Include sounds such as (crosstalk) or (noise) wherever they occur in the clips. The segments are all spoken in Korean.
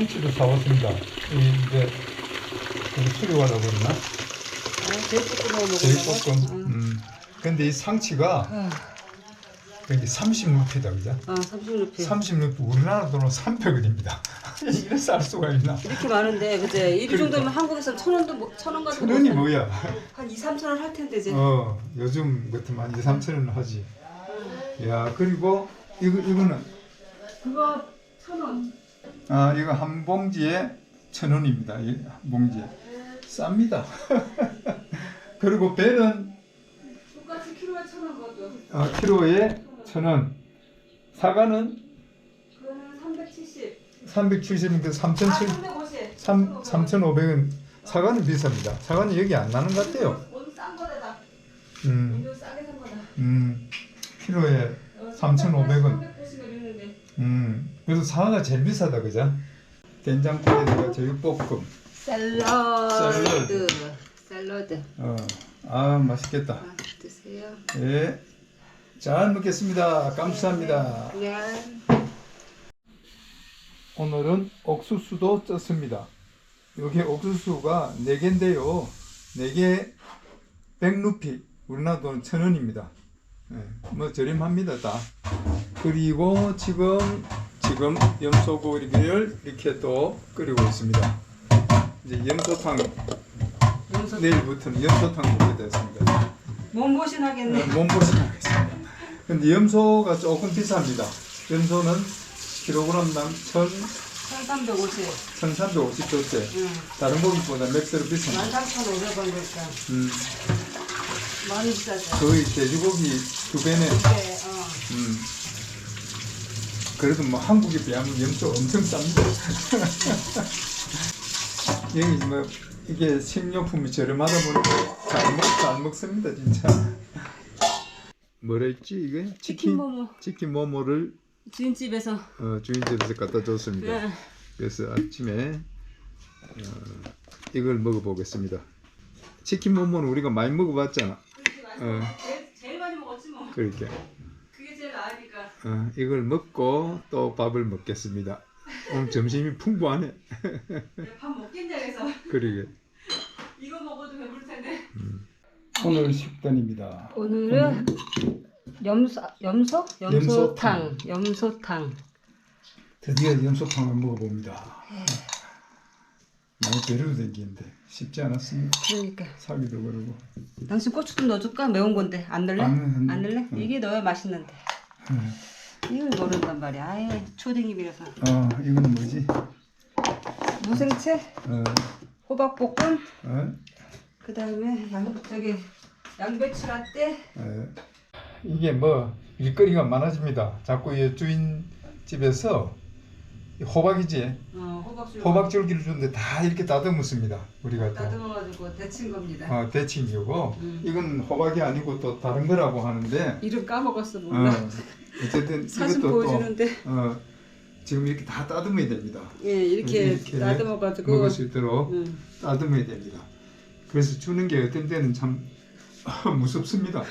상추도 사왔습니다. 이 이제 그러나? 아, 제육볶음. 음. 근데 이 상치가 아, 여기 30루피다, 그죠? 아 30루피. 30루피 우리나라 돈으로 300원입니다. (laughs) 이래서 알 수가 있나? 이렇게 많은데 그제 이 그러니까. 정도면 한국에서 천 원도 못- 천 원 가지고 천 원이. 뭐야? 한 2, 3천 원 할 텐데 이제. 어, 요즘 같으면 2, 3천 원 하지. 야, 그리고 이거 이거는 그거 천 원. 아, 이거 한 봉지에 천 원입니다. 이한 봉지에 쌉니다. (laughs) 그리고 배는 똑같이 키로에 천 원. 사과는 그거는 370. 370원, 그아 3,700, 350. 3, 3,500원. 사과는 비쌉니다. 사과는 여기 안 나는 것 같아요. 오늘 싼 거다. 음, 싸게 산 거다. 음, 키로에 어, 3,500원. 380 이러는데. 음, 그래서 사과가 제일 비싸다, 그죠? 된장국에다가 제육볶음. 샐러드. 샐러드. 어, 아 맛있겠다. 아, 드세요. 예, 잘 먹겠습니다. 감사합니다. 네. 오늘은 옥수수도 쪘습니다. 여기 옥수수가 4개인데요. 4개 100루피, 우리나라 돈 1000원입니다. 예, 뭐 저렴합니다, 다. 그리고 지금, 지금 염소고기를 이렇게 또 끓이고 있습니다. 이제 염소탕, 염소 내일부터는 염소탕 먹게 됐습니다. 몸보신 하겠네. 몸보신 하겠습니다. 근데 염소가 조금 비쌉니다. 염소는 킬로그램당 1,000, 1350. 1,350도째. 응. 다른 고기보다 몇 배로 비쌉니다. 13,500원 그러니까. 음, 많이 비싸죠. 거의 돼지고기 두 배네. 네, 어. 음. 그래도 뭐 한국에 비하면 염소 엄청 쌉니다. 여기 (laughs) 뭐 이게 식료품이 저렴하다 보니까 잘, 먹, 잘 먹습니다 진짜. 뭐라 했지 이게? 치킨 모모. 치킨 모모를 주인집에서. 어, 주인집에서 갖다 줬습니다. 네. 그래서 아침에 어, 이걸 먹어보겠습니다. 치킨 모모는 우리가 많이 먹어봤잖아. 어. 제일, 제일 많이 먹었지 뭐. 그렇게 나으니까. 어, 이걸 먹고 또 밥을 먹겠습니다. 오늘 점심이 풍부하네. 밥 먹겠냐 그래서. 그러게. 이거 먹어도 배부를 텐데. 오늘 식단입니다. 오늘은 염소 염소 염소탕 염소탕. 드디어 염소탕을 먹어봅니다. 많이 배려도 되겠는데 쉽지 않았습니다. 그러니까. 사기도 그러고. 당신 고추 좀 넣어줄까? 매운 건데 안 넣을래? 안 넣- 안안 넣- 넣을래? 응. 이게 넣어야 맛있는데. 음. 이걸 모른단 말이야. 아예 초딩이 비려서. 어, 이거는 뭐지? 무생채, 어, 호박볶음, 어, 그 다음에 양 저기 양배추 라떼. 어. 이게 뭐 일거리가 많아집니다. 자꾸 이 주인 집에서 이 호박이지. 어, 호박줄. 호박줄기를 주는데 다 이렇게 다듬었습니다. 우리가 또. 다듬어가지고 데친 겁니다. 어, 데칭이고 음. 이건 호박이 아니고 또 다른 거라고 하는데 이름 까먹었어 어, 몰라. (laughs) 어 쨌든 사진 이것도 보여주는데 또 어, 지금 이렇게 다 다듬어야 됩니다. 예 이렇게, 이렇게 다듬어가지고 먹을 수 있도록 응. 다듬어야 됩니다. 그래서 주는 게 어떤 때는 참 (laughs) 무섭습니다.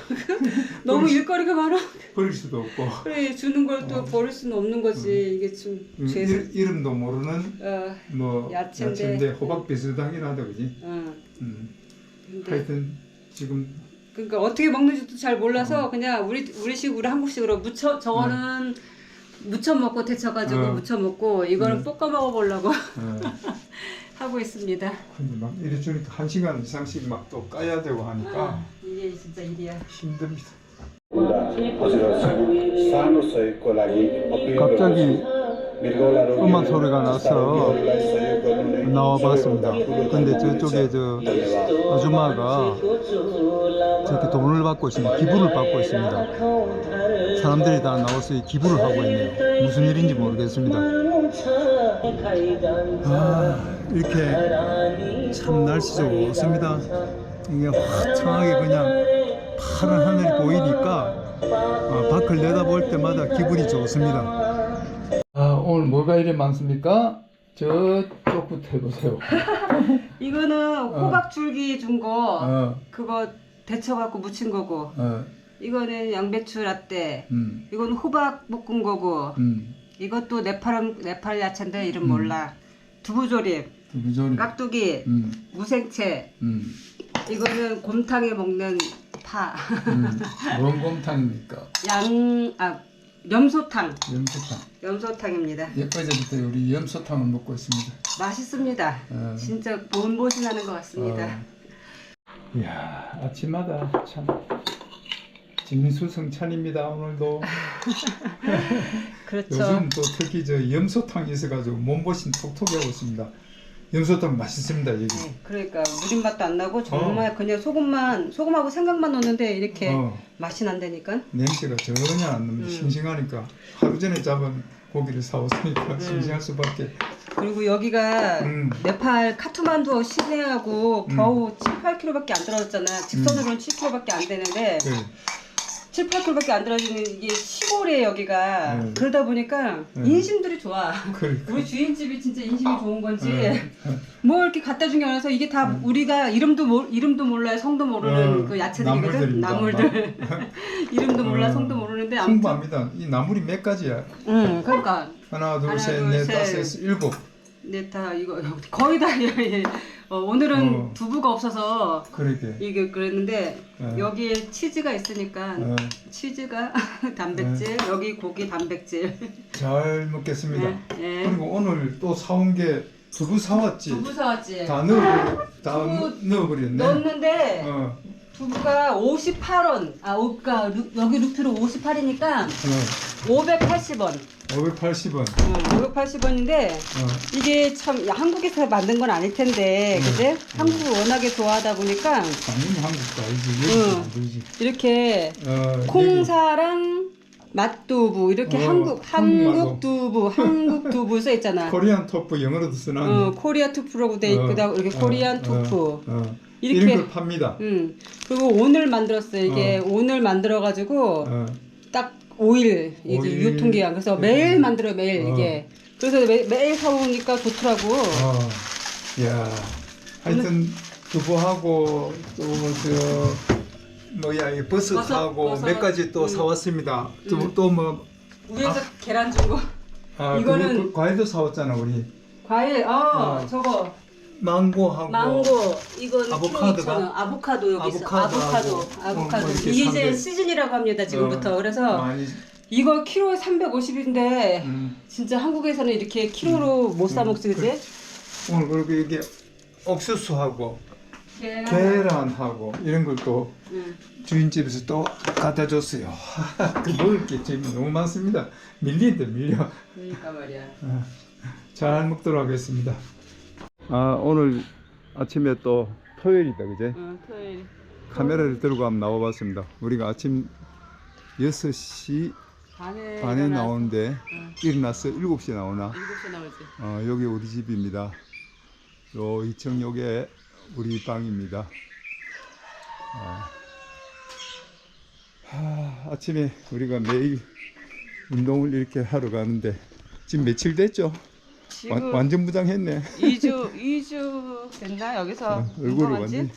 (laughs) 너무 버릴 수- 일거리가 많아. 버릴 수도 없고 그래 주는 걸 또 어. 버릴 수는 없는 거지. 이게 좀 음, 죄송. 이, 이름도 모르는 어, 뭐 야채인데. 야채인데 호박 비슷하긴 하다 그지? 어. 음. 근데 하여튼 지금 그러니까 어떻게 먹는지도 잘 몰라서 그냥 우리 우리식으로 한국식으로 무쳐 저거는 무쳐 먹고 데쳐가지고 어. 무쳐 먹고 이거는 음. 볶아 먹어보려고 어, (laughs) 하고 있습니다. 근데 막 이래 주니까 한 시간 이상씩 막 또 까야 되고 하니까 아, 이게 진짜 일이야. 힘듭니다. 갑자기 음악 소리가 나서 나와봤습니다. 근데 저쪽에 저 아줌마가 저렇게 돈을 받고 있습니다. 기부를 받고 있습니다. 사람들이 다 나와서 이 기부를 하고 있네요. 무슨 일인지 모르겠습니다. 아, 이렇게 참 날씨 좋습니다. 이게 화창하게 그냥 파란 하늘이 보이니까 어, 밖을 내다볼 때마다 기분이 좋습니다. 아, 오늘 뭐가 이래 많습니까? 저쪽부터 해보세요. (laughs) 이거는 호박 줄기 준 거 어, 그거 데쳐갖고 무친 거고 어, 이거는 양배추 라떼 음, 이건 호박 볶은 거고 음, 이것도 네팔 네팔 야채인데 이름 음. 몰라 두부조림, 두부조림. 깍두기, 음, 무생채. 음, 이거는 곰탕에 먹는 파. 음. (laughs) 뭔 곰탕입니까? 양, 아, 염소탕. 염소탕. 염소탕입니다. 예뻐제부터 우리 염소탕을 먹고 있습니다. 맛있습니다. 어. 진짜 보온보신 하는 것 같습니다. 어. 이야 아침마다 참 진수성찬입니다 오늘도 (laughs) 그렇죠. 요즘 또 특히 저 염소탕이 있어가지고 몸보신 톡톡히 하고 있습니다 염소탕 맛있습니다 여기 네, 그러니까 무린 맛도 안 나고 정말 그냥 소금만 소금하고 생강만 넣는데 이렇게 어, 맛이 난다니까. 냄새가 전혀 안 납니다 음. 싱싱하니까 하루 전에 잡은 고기를 사왔으니까 싱싱할 수밖에 그리고 여기가 음. 네팔 카트만두 시내하고 음. 겨우 7, 8km밖에 안 떨어졌잖아. 직선으로는 7km밖에 안 되는데 그, 7, 8km밖에 안 떨어지는 이게 시골에 여기가. 음. 그러다 보니까 음. 인심들이 좋아. 그러니까. 우리 주인집이 진짜 인심이 좋은 건지. 어, 뭐 이렇게 갖다 준 게 아니라서 이게 다 우리가 이름도 모, 이름도 몰라요 성도 모르는 어, 그 야채들이거든. 나물들. (laughs) 이름도 몰라 어, 성도 모르는데 아무튼. 풍부합니다. 이 나물이 몇 가지야? 응 그러니까. 하나 하나, 둘셋넷 둘, 다섯 셋. 일곱 네 다 이거 (laughs) 거의 다 예, 예. 어, 오늘은 어. 두부가 없어서 그러게 이게 그랬는데 어. 여기에 치즈가 있으니까 어, 치즈가 (laughs) 단백질 여기 고기 단백질 (laughs) 잘 먹겠습니다. 예, 예. 그리고 오늘 또 사온 게 두부 사왔지. 두부 사왔지 다 넣어 다 두부 넣어버렸네. 넣었는데 어, 두부가 58원 아 루- 여기 루피로 58이니까 어, 580원 580원. 어, 580원인데 어, 이게 참 한국에서 만든 건 아닐 텐데 음. 그지? 한국을 워낙에 좋아하다 보니까 당연히 한국도 알지. 여기서 응. 만들지. 이렇게 어, 콩사랑 맛두부 이렇게 어, 한국 한국말로. 한국 두부 한국 두부 써 있잖아. (laughs) 코리안 토프 영어로도 쓰나. 어, 코리아 투프라고 돼 있고 이렇게 코리안 투프. 어, 어. 이렇게- 걸 팝니다. 음. 그리고 오늘 만들었어요. 이게 오늘 만들어 가지고 어, 딱 5일 이제 오일. 유통기한. 그래서 네. 매일 만들어요, 매일 어. 이게. 그래서 매, 매일 사오니까 좋더라고. 어, 야, 하여튼 두부하고 또저 뭐야 이 버섯하고 버섯, 몇 가지 또 음. 사왔습니다. 음. 또뭐 위에서 계란 준 거. 아, 이거는- 이거는 그 과일도 사왔잖아 우리 과일, 어, 어. 저거 망고하고 망고, 이건 아보카도가? 키로 2,000원. 아보카도 여기 있어. 아보카도하고 아보카도, 아보카도. 어, 뭐 이렇게 이게 이제 삼백- 시즌이라고 합니다 지금부터. 어, 그래서 많이 이거 키로에 350인데 음. 진짜 한국에서는 이렇게 키로로 못 사 먹지, 그지? 오늘 그리고 이게 옥수수하고 계란. 계란하고 이런 걸또 응. 주인집에서 또 갖다 줬어요. (laughs) 그 먹을 게 지금 너무 많습니다. 밀린다 밀려. 그러니까 말이야. 어, 잘 먹도록 하겠습니다. 아 오늘 아침에 또 토요일이다 그제? 응, 토요일. 카메라를 들고 한번 나와봤습니다. 우리가 아침 6시 반에, 반에 일어나서 나오는데 응. 일어나서 7시에 나오나? 7시에 나오지. 어, 여기 우리 집입니다. 요 2층 요게 우리 방입니다. 아, 하, 아침에 우리가 매일 운동을 이렇게 하러 가는데 지금 며칠 됐죠? 지금 완, 완전 무장했네. 2주 2주 (laughs) 됐나 여기서 어, 얼굴이 운동한? 완전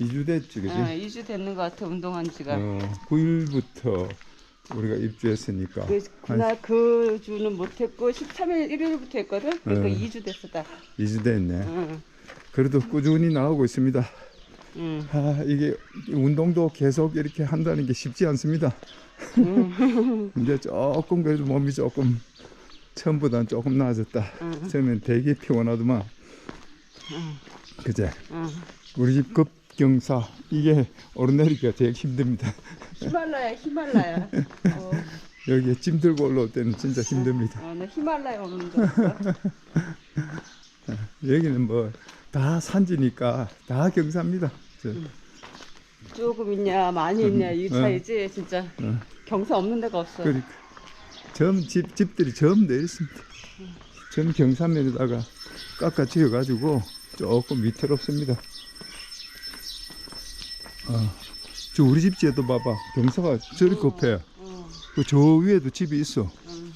2주 됐지, 그지? 어, 2주 됐는 것 같아 운동한 지가. 어, 9일부터 우리가 입주했으니까. 그, 그날 그 주는 못했고 13일 일요일부터 했거든. 그러니까 네. 2주 됐어 다. 2주 됐네. 응. 그래도 꾸준히 나오고 있습니다. 응. 아, 이게 운동도 계속 이렇게 한다는 게 쉽지 않습니다. (laughs) 이제 조금 그래도 몸이 조금 처음보다는 조금 나아졌다. 응. 처음엔 되게 피곤하더만. 응. 그제? 응. 우리 집 급경사 이게 오르내리기가 제일 힘듭니다. 히말라야 히말라야. 어, 여기에 짐 들고 올라올 때는 진짜 힘듭니다. 어, 나 히말라야 오는 줄. (laughs) 여기는 뭐 다 산지니까 다 경사입니다. 저, 조금 있냐 많이 있냐 이 응. 차이지 진짜 어. 경사 없는 데가 없어. 그러니까 점 집, 집들이 전부 내렸습니다. 전 경사면에다가 깎아 지어가지고 조금 위태롭습니다. 어, 저 우리 집 뒤에도 봐봐 경사가 저리 급해. 어, 그저 위에도 집이 있어. 응.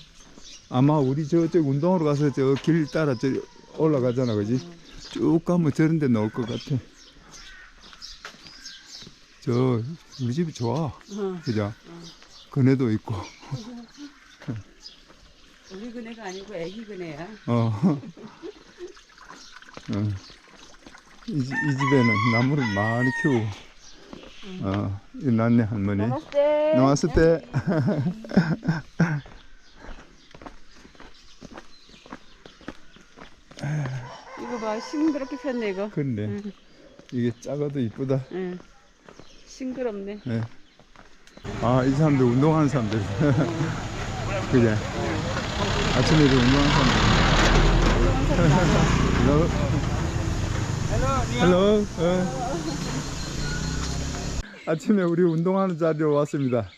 아마 우리 저쪽 운동하러 가서 저 길 따라 저 올라가잖아, 그지? 쭉 가면 저런 데 나올 것 같아. 저 우리 집이 좋아, 응. 그죠? 그네도 있고. (laughs) 우리 그네가 아니고 애기 그네야. 어. (laughs) 어. 이, 집- 이 집에는 나무를 많이 키우고 어, 일났네 할머니 나마스테. 나왔을 때 (laughs) 이거 봐 싱그럽게 폈네 이거. 그런데 응. 이게 작아도 이쁘다 응. 싱그럽네. 예. 아, 이 사람들 운동하는 사람들. (laughs) 그게. 아침에도 운동하는 사람들. 헬로. 헬로. 어. 아침에 우리 운동하는 자리로 왔습니다.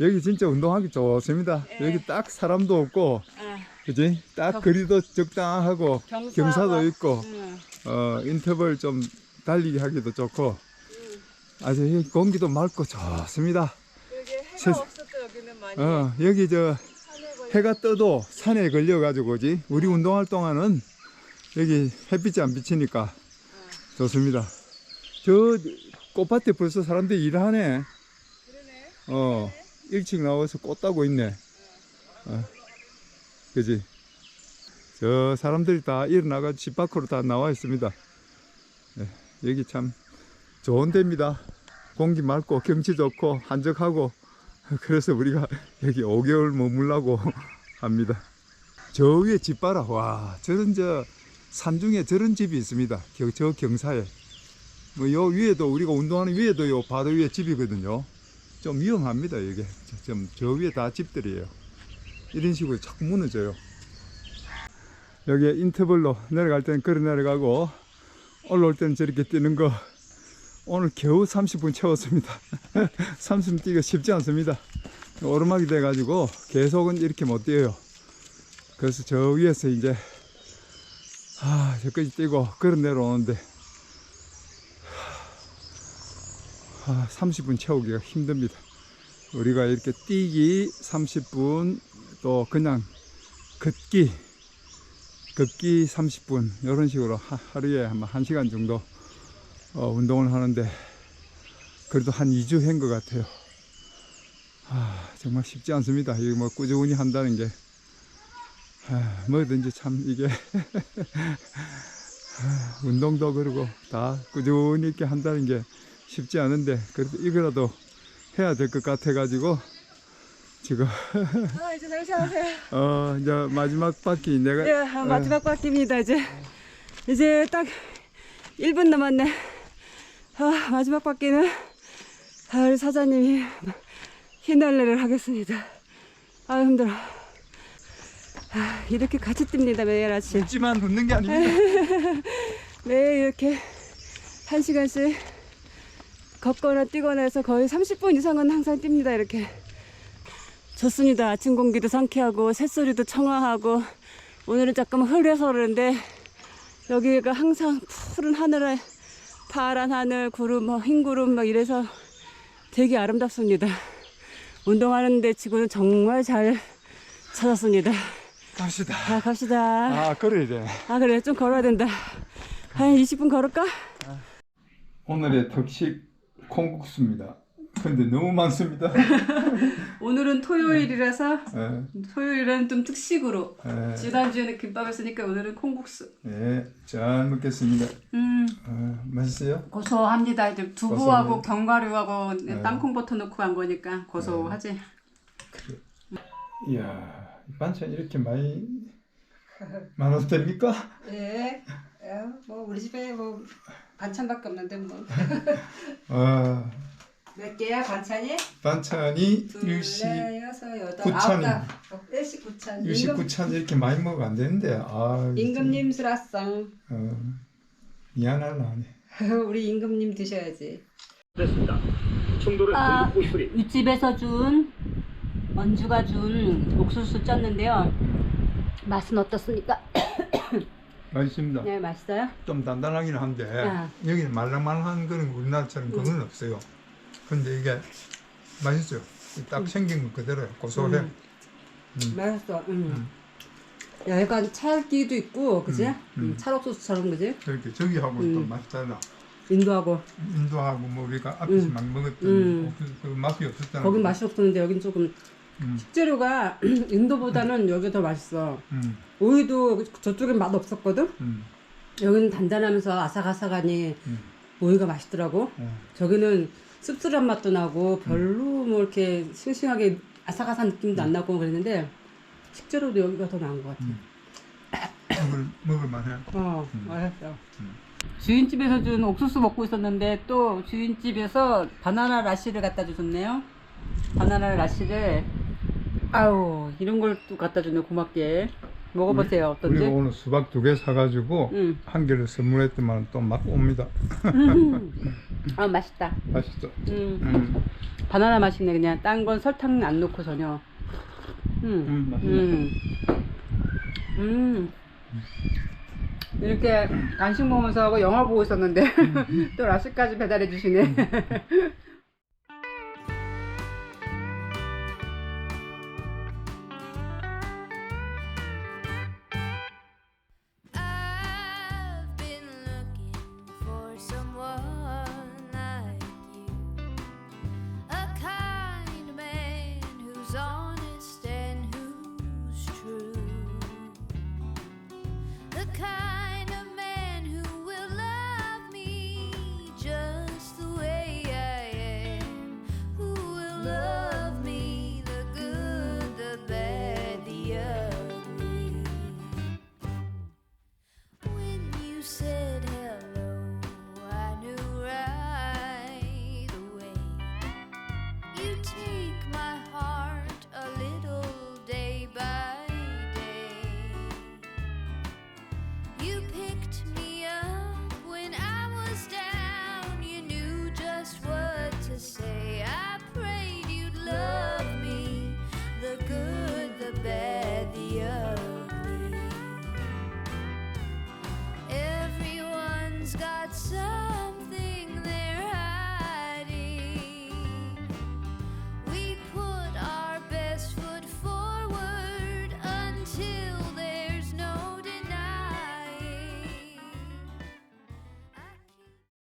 여기 진짜 운동하기 좋습니다. 여기 딱 사람도 없고, 아, 그지? 딱 거리도 적당하고, 경사도 있고, 응. 어, 인터벌 좀 달리기 하기도 좋고, 아주 이 공기도 맑고 좋습니다. 그게 해가 세- 없었어 여기는 많이. 어, 여기 저. 해가 떠도 산에 걸려가지고지 우리 운동할 동안은 여기 햇빛이 안 비치니까 좋습니다. 저 꽃밭에 벌써 사람들이 일하네. 어, 일찍 나와서 꽃 따고 있네. 어, 그지? 저 사람들이 다 일어나가 집 밖으로 다 나와 있습니다. 네, 여기 참 좋은 데입니다. 공기 맑고 경치 좋고 한적하고 (laughs) 그래서 우리가 여기 5개월 머물라고 (laughs) 합니다. 저 위에 집 봐라. 와, 저런 저 산중에 저런 집이 있습니다. 겨- 저 경사에. 뭐 요 위에도 우리가 운동하는 위에도 요 바로 위에 집이거든요. 좀 위험합니다, 이게. 좀 저 위에 다 집들이에요. 이런 식으로 자꾸 무너져요. 여기에 인터벌로 내려갈 때는 걸어 내려가고 올라올 때는 저렇게 뛰는 거 오늘 겨우 30분 채웠습니다. (laughs) 30분 뛰기가 쉽지 않습니다. 오르막이 돼 가지고 계속은 이렇게 못 뛰어요. 그래서 저 위에서 이제 아 저까지 뛰고 걸어 내려오는데 아, 30분 채우기가 힘듭니다. 우리가 이렇게 뛰기 30분 또 그냥 걷기 걷기 30분 이런 식으로 하, 하루에 한 1시간 정도 어, 운동을 하는데 그래도 한 2주 한 것 같아요. 아, 정말 쉽지 않습니다. 이거 뭐 꾸준히 한다는 게 아, 뭐든지 참 이게 (laughs) 아, 운동도 그러고 다 꾸준히 이렇게 한다는 게 쉽지 않은데 그래도 이거라도 해야 될 것 같아 가지고 지금 (laughs) 아 이제 잘하세요. 어 이제 마지막 바퀴 내가 예, 아, 마지막 바퀴입니다 이제. 이제 딱 1분 남았네. 아, 마지막 바퀴는 아, 우리 사장님이 휘날레를 하겠습니다. 아 힘들어. 아, 이렇게 같이 뜁니다 매일 아침. 웃지만 웃는 게 아닙니다. (laughs) 매일 이렇게 한 시간씩 걷거나 뛰거나 해서 거의 30분 이상은 항상 뜁니다 이렇게 좋습니다 아침 공기도 상쾌하고 새소리도 청아하고 오늘은 조금 흐려서 그러는데 여기가 항상 푸른 하늘에 파란 하늘 구름 뭐 흰 구름 막 이래서 되게 아름답습니다 운동하는데 치고는 정말 잘 찾았습니다 갑시다. 자 갑시다 아 그래야 돼. 아 그래 좀 걸어야 된다 한 20분 걸을까? 오늘의 특식 콩국수입니다. 근데 너무 많습니다. (laughs) 오늘은 토요일이라서 예, 토요일은 좀 특식으로 예, 지난주에는 김밥 했으니까 오늘은 콩국수 예, 잘 먹겠습니다. 음 어, 맛있어요? 고소합니다 이제 두부하고 고소해요. 견과류하고 네. 땅콩 버터 넣고 한 거니까 고소하지 이야, 이 반찬 이렇게 많이 많아도 됩니까? 예, 뭐 우리 집에 뭐 반찬밖에 없는데 뭐 몇 아, 개야 반찬이? 반찬이 둘, 넷, 여섯, 여덟, 구찬이. 아홉, 다. 일시 구찬 일시 임금, 구찬 이렇게 많이 먹으면 안 되는데 아, 임금님 수라상 어, 미안하다 하네. (laughs) 우리 임금님 드셔야지 됐습니다. 충돌을 아. 돌리고 소리. 윗집에서 준 원주가 준 옥수수 쪘는데요. 맛은 어떻습니까? (coughs) 맛있습니다. 네, 맛있어요. 좀 단단하긴 한데 아. 여기는 말랑말랑한 거는 우리나라처럼 그건 없어요. 근데 이게 맛있어요. 딱 생긴 거 그대로요. 고소해. 음. 음. 맛있어. 음. 약간 찰기도 있고, 그지? 음, 음. 음, 찰옥수수처럼, 그지? 저렇게 저기하고 또 음. 맛이 달라. 인도하고. 인도하고 뭐 우리가 앞에서 음. 막 먹었던 음. 그, 그 맛이 없었잖아. 거긴 맛이 없었는데, 여긴 조금 음. 식재료가 (clears throat) 인도보다는 여기 더 맛있어. 음. 오이도 저쪽엔 맛 없었거든? 음. 여기는 단단하면서 아삭아삭하니 음. 모이가 맛있더라고. 어. 저기는 씁쓸한 맛도 나고 별로 뭐 이렇게 싱싱하게 아삭아삭 느낌도 안 나고 그랬는데 식재료도 여기가 더 나은 것 같아. 음. 먹을 먹을 만해. 어, 음. 맛있어. 음. 주인집에서 준 옥수수 먹고 있었는데 또 주인집에서 바나나 라시를 갖다 주셨네요. 바나나 라시를 아우 이런 걸 또 갖다 주네 고맙게 먹어보세요 어떤지. 우리가 오늘 수박 두 개 사가지고 음. 한 개를 선물했더만 또 막 옵니다. (laughs) 아 맛있다. 맛있죠? 음. 음. 바나나 맛있네 그냥 딴 건 설탕 안 넣고 전혀. 음. 음, 맛있네. 음. 음. 이렇게 간식 먹으면서 하고 영화 보고 있었는데 (laughs) 또 라시까지 배달해 주시네. car.